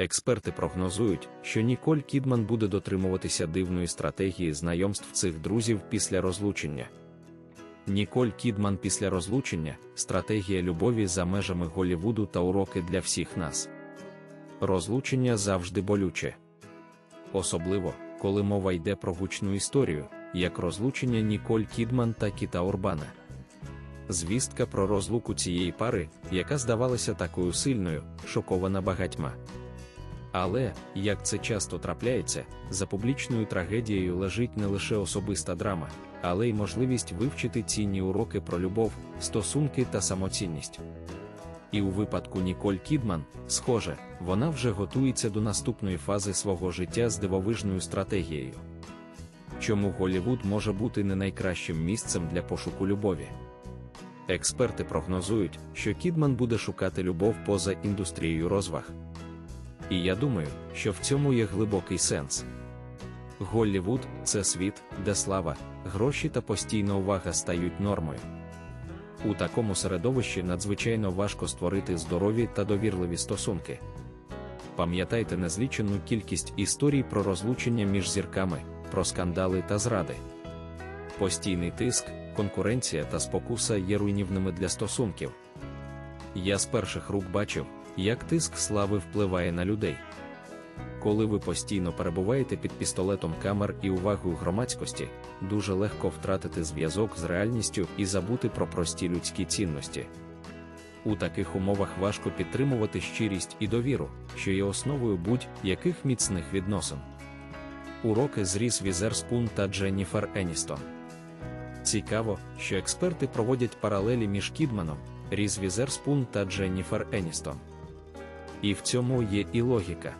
Експерти прогнозують, що Ніколь Кідман буде дотримуватися дивної стратегії знайомств цих друзів після розлучення. Ніколь Кідман після розлучення стратегія любові за межами Голлівуду та уроки для всіх нас. Розлучення завжди болюче. Особливо, коли мова йде про гучну історію, як розлучення Ніколь Кідман та Кіта Урбана. Звістка про розлуку цієї пари, яка здавалася такою сильною, шокована багатьма. Але, як це часто трапляється, за публічною трагедією лежить не лише особиста драма, але й можливість вивчити цінні уроки про любов, стосунки та самоцінність. І у випадку Ніколь Кідман, схоже, вона вже готується до наступної фази свого життя з дивовижною стратегією. Чому Голлівуд може бути не найкращим місцем для пошуку любові? Експерти прогнозують, що Кідман буде шукати любов поза індустрією розваг. І я думаю, що в цьому є глибокий сенс. Голлівуд це світ, де слава, гроші та постійна увага стають нормою. У такому середовищі надзвичайно важко створити здорові та довірливі стосунки. Пам'ятайте незлічену кількість історій про розлучення між зірками, про скандали та зради. Постійний тиск, конкуренція та спокуса є руйнівними для стосунків. Я з перших рук бачив, як тиск слави впливає на людей. Коли ви постійно перебуваєте під пістолетом камер і увагою громадськості, дуже легко втратити зв'язок з реальністю і забути про прості людські цінності. У таких умовах важко підтримувати щирість і довіру, що є основою будь-яких міцних відносин. Уроки з Ріс Візерспун та Дженніфер Еністон. Цікаво, що експерти проводять паралелі між Кідманом, Різ Візерспун та Дженніфер Еністон. І в цьому є і логіка.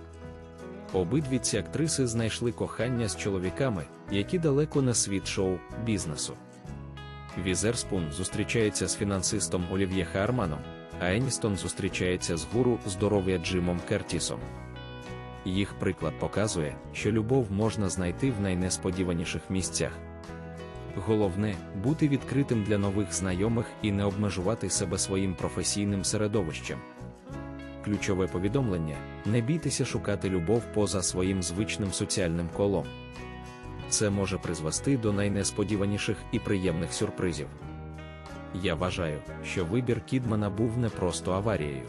Обидві ці актриси знайшли кохання з чоловіками, які далеко не світ шоу бізнесу. Візерспун зустрічається з фінансистом Олів'є Харманом, а Еністон зустрічається з гуру здоров'я Джимом Кертісом. Їх приклад показує, що любов можна знайти в найнесподіваніших місцях. Головне бути відкритим для нових знайомих і не обмежувати себе своїм професійним середовищем. Ключове повідомлення: не бійтеся шукати любов поза своїм звичним соціальним колом. Це може призвести до найнесподіваніших і приємних сюрпризів. Я вважаю, що вибір Кідмана був не просто аварією.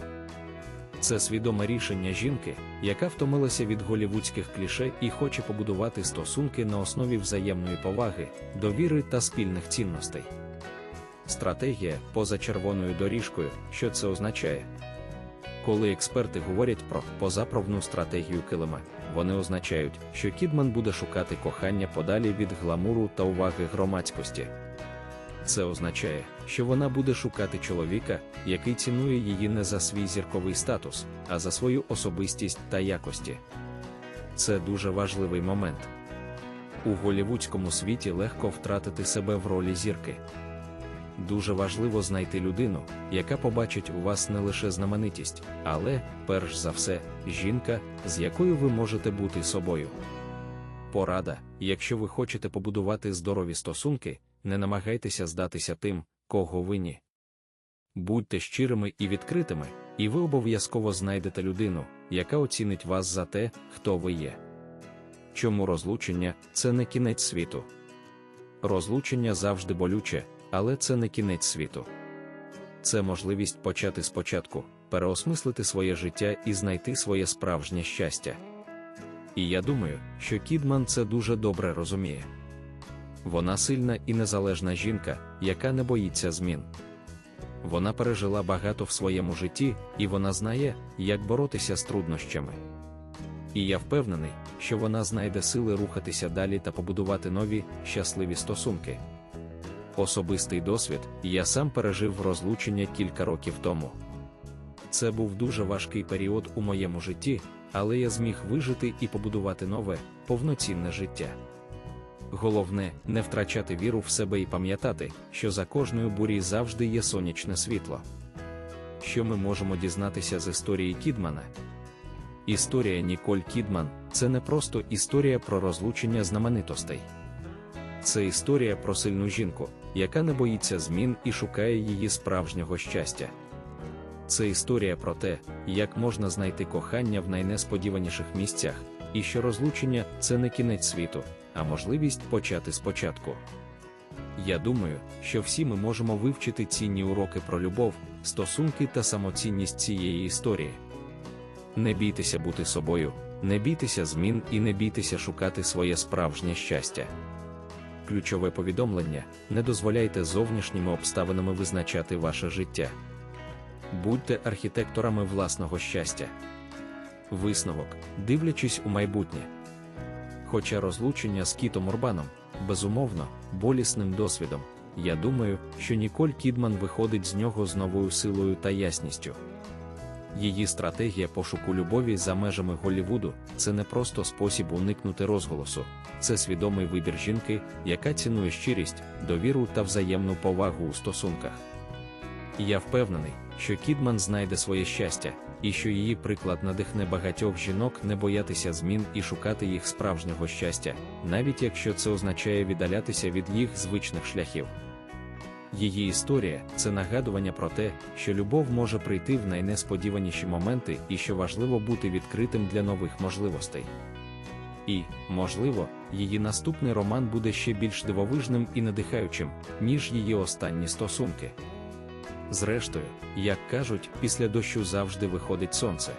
Це свідоме рішення жінки, яка втомилася від голівудських кліше і хоче побудувати стосунки на основі взаємної поваги, довіри та спільних цінностей. Стратегія поза червоною доріжкою, що це означає. Коли експерти говорять про позаправну стратегію килима, вони означають, що Кідман буде шукати кохання подалі від гламуру та уваги громадськості. Це означає, що вона буде шукати чоловіка, який цінує її не за свій зірковий статус, а за свою особистість та якості. Це дуже важливий момент. У голівудському світі легко втратити себе в ролі зірки. Дуже важливо знайти людину, яка побачить у вас не лише знаменитість, але, перш за все, жінка, з якою ви можете бути собою. Порада, якщо ви хочете побудувати здорові стосунки, не намагайтеся здатися тим, кого ви ні. Будьте щирими і відкритими, і ви обов'язково знайдете людину, яка оцінить вас за те, хто ви є. Чому розлучення це не кінець світу? Розлучення завжди болюче, але це не кінець світу. Це можливість почати спочатку, переосмислити своє життя і знайти своє справжнє щастя. І я думаю, що Кідман це дуже добре розуміє. Вона сильна і незалежна жінка, яка не боїться змін. Вона пережила багато в своєму житті, і вона знає, як боротися з труднощами. І я впевнений, що вона знайде сили рухатися далі та побудувати нові, щасливі стосунки. Особистий досвід я сам пережив розлучення кілька років тому. Це був дуже важкий період у моєму житті, але я зміг вижити і побудувати нове, повноцінне життя. Головне не втрачати віру в себе і пам'ятати, що за кожною бурі завжди є сонячне світло. Що ми можемо дізнатися з історії Кідмана? Історія Ніколь Кідман це не просто історія про розлучення знаменитостей. Це історія про сильну жінку, яка не боїться змін і шукає її справжнього щастя. Це історія про те, як можна знайти кохання в найнесподіваніших місцях, і що розлучення це не кінець світу, а можливість почати спочатку. Я думаю, що всі ми можемо вивчити цінні уроки про любов, стосунки та самоцінність цієї історії. Не бійтеся бути собою, не бійтеся змін і не бійтеся шукати своє справжнє щастя. Ключове повідомлення: не дозволяйте зовнішніми обставинами визначати ваше життя. Будьте архітекторами власного щастя. Висновок, дивлячись у майбутнє. Хоча розлучення з Кітом Урбаном, безумовно, болісним досвідом, я думаю, що Ніколь Кідман виходить з нього з новою силою та ясністю. Її стратегія пошуку любові за межами Голлівуду це не просто спосіб уникнути розголосу, це свідомий вибір жінки, яка цінує щирість, довіру та взаємну повагу у стосунках. Я впевнений, що Кідман знайде своє щастя, і що її приклад надихне багатьох жінок не боятися змін і шукати їх справжнього щастя, навіть якщо це означає віддалятися від їх звичних шляхів. Її історія це нагадування про те, що любов може прийти в найнесподіваніші моменти і що важливо бути відкритим для нових можливостей. І, можливо, її наступний роман буде ще більш дивовижним і надихаючим, ніж її останні стосунки. Зрештою, як кажуть, після дощу завжди виходить сонце.